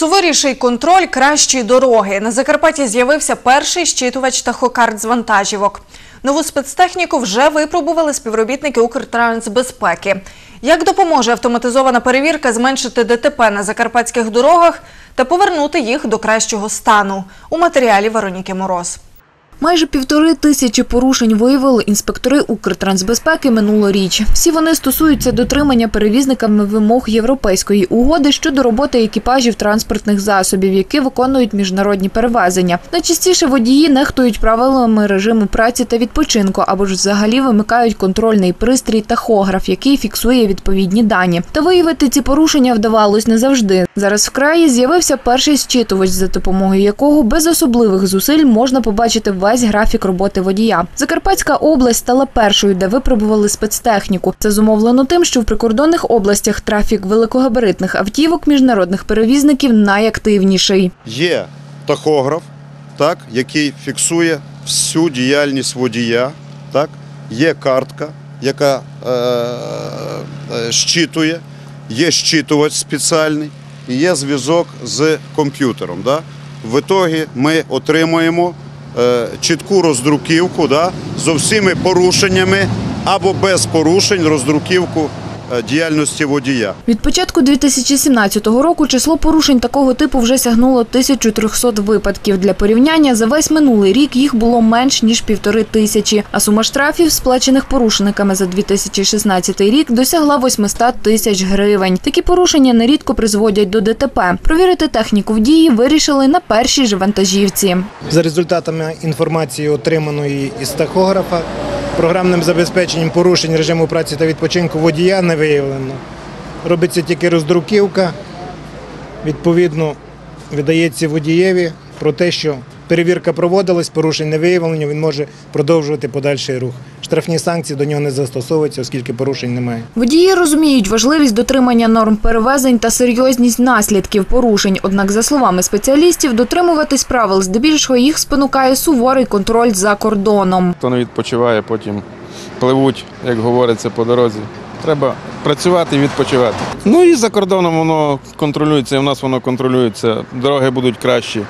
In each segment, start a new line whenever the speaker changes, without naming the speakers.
Суворіший контроль кращої дороги. На Закарпатті з'явився перший щитувач тахокарт з вантажівок. Нову спецтехніку вже випробували співробітники Укртрансбезпеки. Як допоможе автоматизована перевірка зменшити ДТП на закарпатських дорогах та повернути їх до кращого стану? У матеріалі Вероніки Мороз.
Майже півтори тисячі порушень виявили інспектори Укртрансбезпеки минулоріч. Всі вони стосуються дотримання перевізниками вимог Європейської угоди щодо роботи екіпажів транспортних засобів, які виконують міжнародні перевезення. Найчастіше водії нехтують правилами режиму праці та відпочинку або ж взагалі вимикають контрольний пристрій тахограф, який фіксує відповідні дані. Та виявити ці порушення вдавалось не завжди. Зараз в краї з'явився перший щитувач, за допомогою якого без особливих зусиль можна побачити весь графік роботи водія. Закарпатська область стала першою, де випробували спецтехніку. Це зумовлено тим, що в прикордонних областях трафік великогабаритних автівок міжнародних перевізників найактивніший.
Є тахограф, так, який фіксує всю діяльність водія. Так, є картка, яка е, е, щитує, є щитувач спеціальний і є зв'язок з комп'ютером. Да. В ітогі ми отримуємо чітку роздруківку да, з усіми порушеннями або без порушень роздруківку е, діяльності водія.
Від початку 2017 року число порушень такого типу вже сягнуло 1300 випадків. Для порівняння за весь минулий рік їх було менш ніж півтори тисячі. А сума штрафів, сплачених порушниками за 2016 рік, досягла 800 тисяч гривень. Такі порушення нерідко призводять до ДТП. Провірити техніку в дії вирішили на першій ж вантажівці.
За результатами інформації, отриманої із тахографа, програмним забезпеченням порушень режиму праці та відпочинку водія не виявлено. Робиться тільки роздруківка, відповідно, видається водієві про те, що перевірка проводилась, порушень не виявлено, він може продовжувати подальший рух. Штрафні санкції до нього не застосовуються, оскільки порушень немає.
Водії розуміють важливість дотримання норм перевезень та серйозність наслідків порушень. Однак, за словами спеціалістів, дотримуватись правил здебільшого їх спонукає суворий контроль за кордоном.
Хто не відпочиває, потім пливуть, як говориться, по дорозі. Треба працювати і відпочивати. Ну і за кордоном воно контролюється, і в нас воно контролюється. Дороги будуть кращі.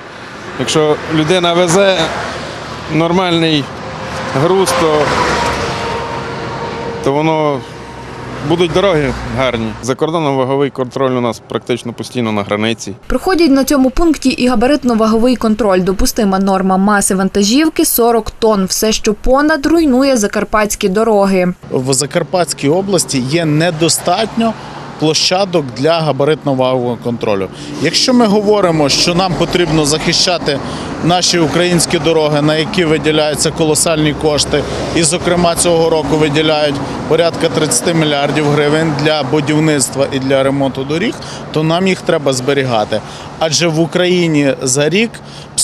Якщо людина везе нормальний груз, то, то воно будуть дороги гарні. За кордоном ваговий контроль у нас практично постійно на границі.
Проходять на цьому пункті і габаритно-ваговий контроль. Допустима норма маси вантажівки 40 тонн. Все, що понад, руйнує закарпатські дороги.
в Закарпатській області є недостатньо площадок для габаритно-вагового контролю. Якщо ми говоримо, що нам потрібно захищати наші українські дороги, на які виділяються колосальні кошти, і, зокрема, цього року виділяють порядка 30 мільярдів гривень для будівництва і для ремонту доріг, то нам їх треба зберігати. Адже в Україні за рік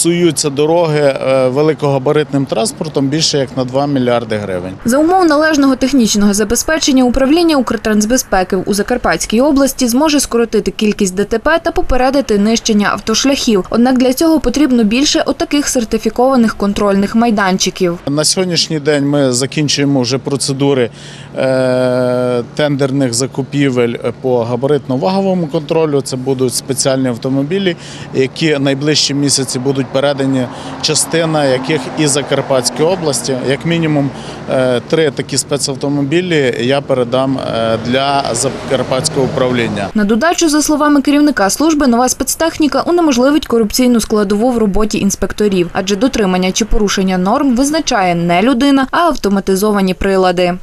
псуються дороги е, великогабаритним транспортом більше як на 2 мільярди гривень.
За умов належного технічного забезпечення управління Укртрансбезпеки у Закарпатській області зможе скоротити кількість ДТП та попередити нищення автошляхів. Однак для цього потрібно більше отаких сертифікованих контрольних майданчиків.
На сьогоднішній день ми закінчуємо вже процедури е, тендерних закупівель по габаритно-ваговому контролю. Це будуть спеціальні автомобілі, які найближчі місяці будуть передані, частина яких і Закарпатській області. Як мінімум е, три такі спецавтомобілі я передам е, для Закарпатського управління.
На додачу, за словами керівника служби, нова спецтехніка унеможливить корупційну складову в роботі інспекторів, адже дотримання чи порушення норм визначає не людина, а автоматизовані прилади.